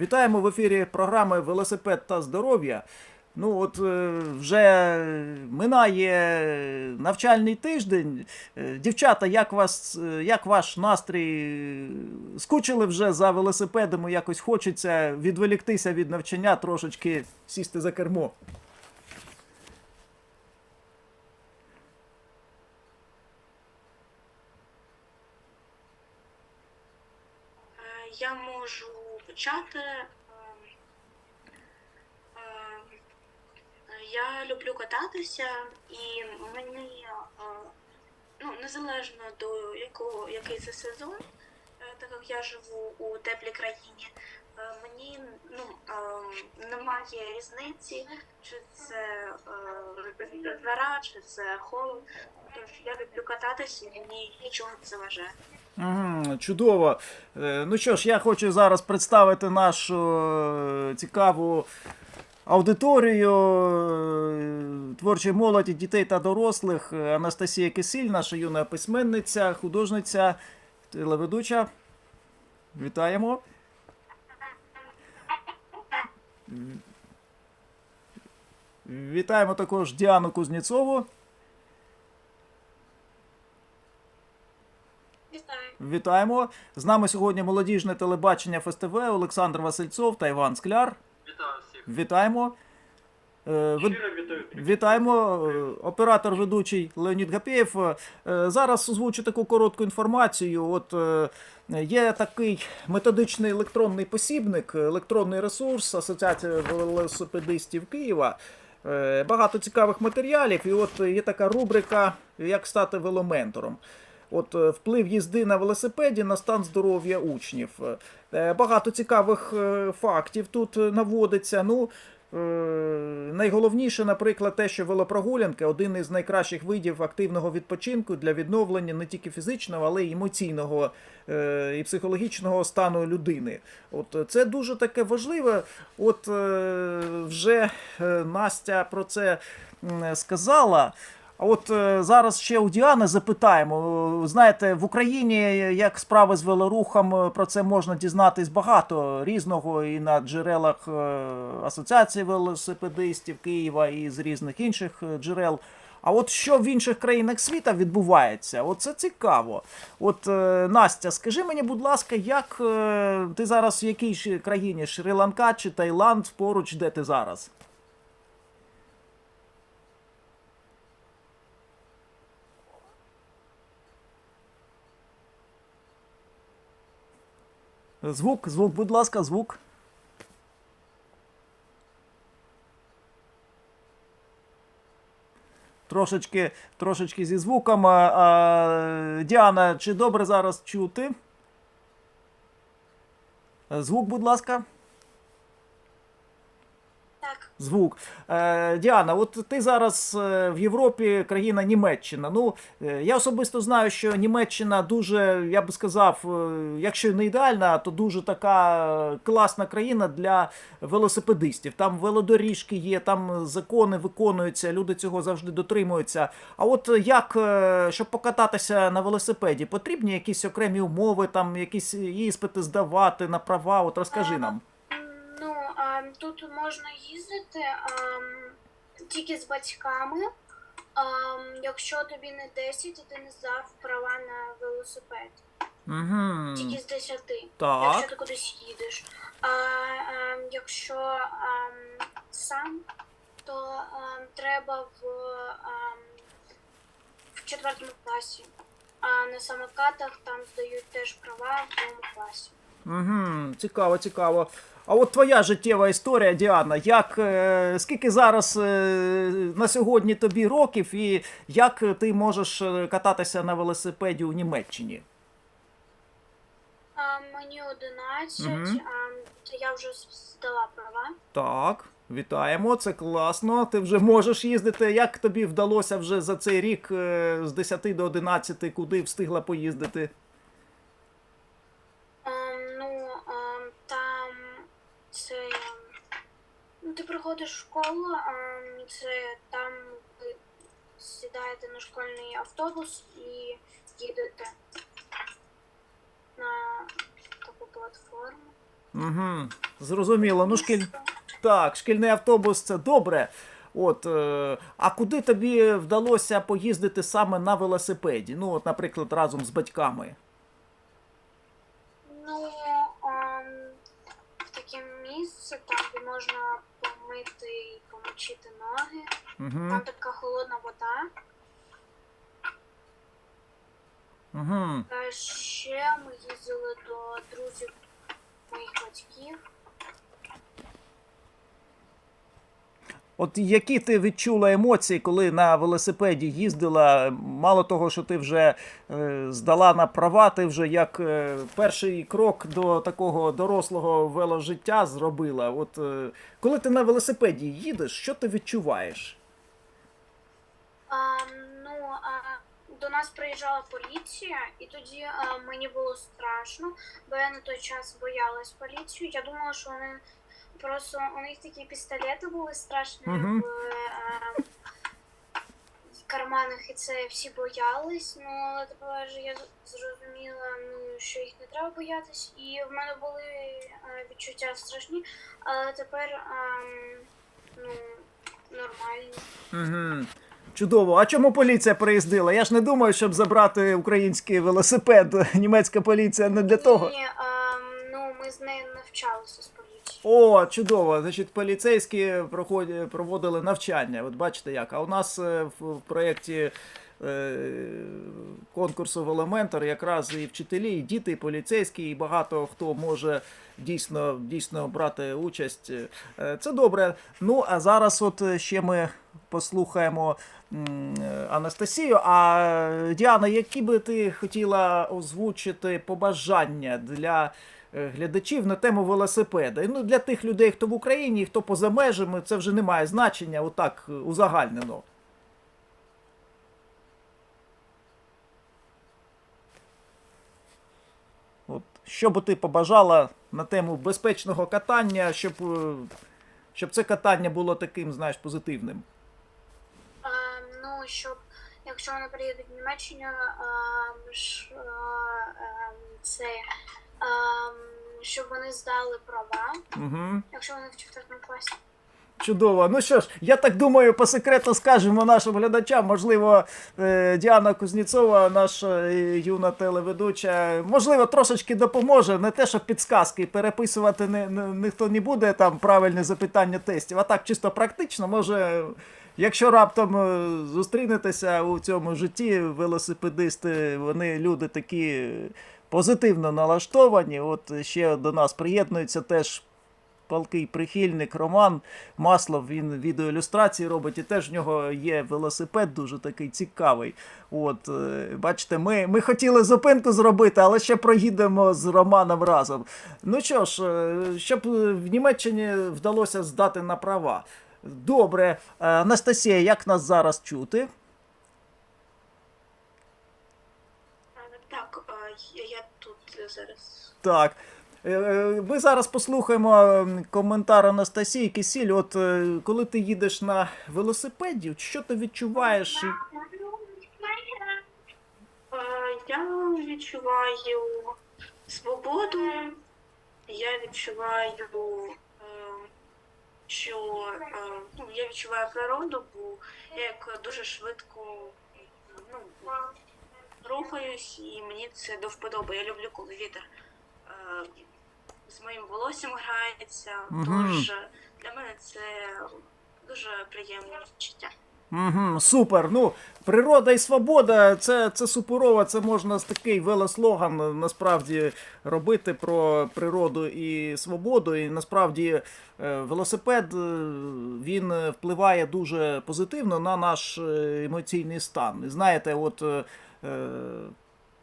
Вітаємо в ефірі програми Велосипед та здоров'я. Ну, от е, вже минає навчальний тиждень. Е, Дівчата, як, вас, е, як ваш настрій? Скучили вже за велосипедами, якось хочеться відволіктися від навчання, трошечки сісти за кермо. Я можу почати. Е, е, Я люблю кататися, і мені е, ну, незалежно до якого який це сезон, е, так як я живу у теплій країні, е, мені ну, е, немає різниці, чи це жара, чи це холод. Тож я люблю кататися, і мені нічого не заважає. Мгм, чудово. Е, Ну що ж, я хочу зараз представити нашу е, цікаву аудиторію е, творчої молоді, дітей та дорослих. Анастасія Кисіль, наша юна письменниця, художниця, телеведуча. Вітаємо. Вітаємо також Діану Кузнєцову. Вітаємо. З нами сьогодні молодіжне телебачення ФСТВ Олександр Васильцов та Іван Скляр. Вітаю всіх. Вітаємо. Е, Щиро вітаю. Вітаємо, е, оператор ведучий Леонід Гапєєв. Е, Зараз озвучу таку коротку інформацію. От є такий методичний електронний посібник, електронний ресурс Асоціація велосипедистів Києва. Багато цікавих матеріалів, і от є така рубрика Як стати веломентором. От е, вплив їзди на велосипеді на стан здоров'я учнів. Е, Багато цікавих е, фактів тут наводиться. Ну, найголовніше, наприклад, те, що велопрогулянки один із найкращих видів активного відпочинку для відновлення не тільки фізичного, але й емоційного і психологічного стану людини. От це дуже таке важливе. От вже Настя про це сказала. А от е, зараз ще у Діани запитаємо. Е, Знаєте, в Україні як справи з велорухом, е, про це можна дізнатись багато різного і на джерелах е, Асоціації велосипедистів Києва і з різних інших е, джерел. А от що в інших країнах світа відбувається? От це цікаво. От е, Настя, скажи мені, будь ласка, як е, ти зараз в якій країні? Шрі-Ланка чи Таїланд поруч, де ти зараз? Звук, звук, будь ласка, звук. Трошечки, трошечки зі звуком. Діана, чи добре зараз чути? Звук, будь ласка. Звук. Е, Діана, от ти зараз е, в Європі, країна Німеччина. Ну, е, я особисто знаю, що Німеччина дуже, я би сказав, е, якщо не ідеальна, то дуже така класна країна для велосипедистів. Там велодоріжки є, там закони виконуються, люди цього завжди дотримуються. А от як, щоб покататися на велосипеді, потрібні якісь окремі умови, там якісь іспити здавати на права? От розкажи нам. А, тут можна їздити а, тільки з батьками. А, якщо тобі не 10, то ти не здав права на велосипед. Угу. Тільки з 10. Так. Якщо ти кудись їдеш. А, а якщо а, сам, то а, треба в, а, в четвертому класі. А на самокатах там здають теж права в другому класі. Угу, цікаво, цікаво. А от твоя життєва історія, Діана, як е, скільки зараз е, на сьогодні тобі років, і як ти можеш е, кататися на велосипеді у Німеччині? А, мені 11, Мгм. а, я вже здала права. Так, вітаємо, це класно. Ти вже можеш їздити. Як тобі вдалося вже за цей рік е, з 10 до 11, куди встигла поїздити? Ну, ти приходиш в школу, а, це там ви сідаєте на школьний автобус і їдете на таку платформу. Угу. Зрозуміло. Ну, шкіль... Так, шкільний автобус це добре. От, е, а куди тобі вдалося поїздити саме на велосипеді? Ну, от, наприклад, разом з батьками. Ну, ем, в таке місце, там, де можна помити і помочити ноги. Угу. Там така холодна вода. Угу. Та ще ми їздили до друзів моїх батьків. От які ти відчула емоції, коли на велосипеді їздила? Мало того, що ти вже е, здала на права, ти вже як е, перший крок до такого дорослого веложиття зробила. От е, коли ти на велосипеді їдеш, що ти відчуваєш? Ну, до нас приїжджала поліція, і тоді а, мені було страшно, бо я на той час боялась поліцію. Я думала, що вони просто у них такі пістолети були страшні Мгм. в в карманах, і це всі боялись. Ну, але тепер же я зрозуміла, ну, що їх не треба боятись, і в мене були а, відчуття страшні, але тепер ам, ну, нормальні. Угу. Чудово. А чому поліція приїздила? Я ж не думаю, щоб забрати український велосипед. Німецька поліція не для того. Ні, ем, О, чудово. Значить, поліцейські проводили навчання. От бачите як. А у нас е, в, в проєкті е, конкурсу Веломентор якраз і вчителі, і діти, і поліцейські, і багато хто може дійсно, дійсно брати участь. Е, Це добре. Ну, а зараз от ще ми послухаємо Анастасію. А Діана, які би ти хотіла озвучити побажання для глядачів на тему велосипеда? Ну, для тих людей, хто в Україні, хто поза межами, це вже не має значення, отак е, узагальнено. От, що би ти побажала на тему безпечного катання, щоб, е, щоб це катання було таким, знаєш, позитивним? Ем, ну, щоб якщо вони приїдуть в Німеччину, ем, ш, е, ем, це щоб вони здали права, Угу. якщо вони в четвертому класі. Чудово. Ну що ж, я так думаю, по секрету скажемо нашим глядачам. Можливо, е, Діана Кузніцова, наша е, юна телеведуча, можливо, трошечки допоможе. Не те, що підсказки переписувати не, не, ніхто не буде там правильне запитання тестів, а так чисто практично, може. Якщо раптом е, зустрінетеся у цьому житті, велосипедисти, вони люди такі позитивно налаштовані. От ще до нас приєднується теж палкий прихильник Роман Маслов, він відеоілюстрації робить, і теж в нього є велосипед дуже такий цікавий. От, е, бачите, ми, ми хотіли зупинку зробити, але ще проїдемо з Романом разом. Ну що ж, е, щоб в Німеччині вдалося здати на права. Добре, Е, Анастасія, як нас зараз чути? Е, Так, е, я, я тут зараз. Так. Е, е, Ми зараз послухаємо коментар Анастасії Кисіль. От е, коли ти їдеш на велосипеді, що ти відчуваєш? Я відчуваю свободу, я відчуваю, що ну, я відчуваю природу, бо я як дуже швидко ну, рухаюсь, і мені це до вподоби. Я люблю, коли вітер е, з моїм волоссям грається. Мгм. Тож е, для мене це дуже приємне відчуття. Угу, супер. Ну, природа і свобода це, це суперово. Це можна з такий велослоган насправді робити про природу і свободу. І насправді е, велосипед е, він впливає дуже позитивно на наш емоційний стан. І знаєте, от. Е,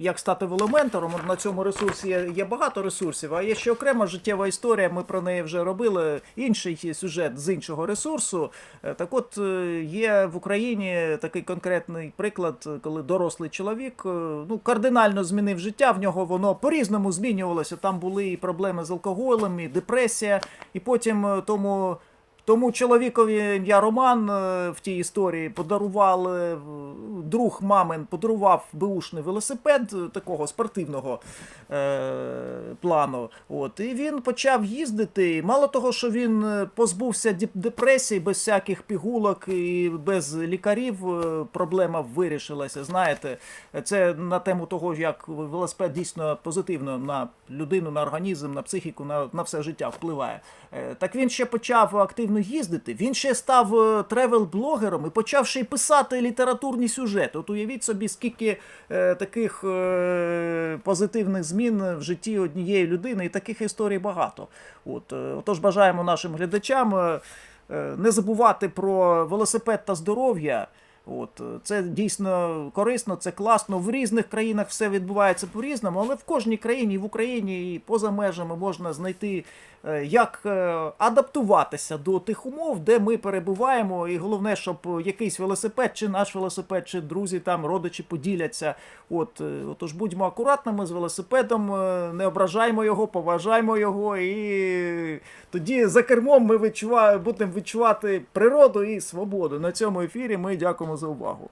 як стати веломентором. От На цьому ресурсі є, є багато ресурсів, а є ще окрема життєва історія. Ми про неї вже робили. Інший сюжет з іншого ресурсу. Е, Так от е, є в Україні такий конкретний приклад, коли дорослий чоловік ну, кардинально змінив життя. В нього воно по-різному змінювалося. Там були і проблеми з алкоголем, і депресія, і потім тому Тому чоловікові ім'я Роман е, в тій історії подарували е, друг мамин подарував беушний велосипед е, такого спортивного е, плану. От і він почав їздити. Мало того, що він позбувся депресії без всяких пігулок і без лікарів, проблема вирішилася. Знаєте, це на тему того, як велосипед дійсно позитивно на людину, на організм, на психіку, на, на все життя впливає. Е, Так він ще почав активно їздити. Він ще став е, тревел-блогером і почав ще й писати літературні сюжети. От уявіть собі, скільки е, таких е, позитивних змін в житті однієї людини, і таких історій багато. От, е, отож, бажаємо нашим глядачам е, е, не забувати про велосипед та здоров'я. От, е, це дійсно корисно, це класно. В різних країнах все відбувається по-різному, але в кожній країні, і в Україні, і поза межами можна знайти, як е, адаптуватися до тих умов, де ми перебуваємо. І головне, щоб якийсь велосипед, чи наш велосипед, чи друзі там, родичі поділяться. От, е, отож будьмо акуратними з велосипедом, е, не ображаймо його, поважаймо його, і тоді за кермом ми відчуваємо, будемо відчувати природу і свободу. На цьому ефірі ми дякуємо за увагу.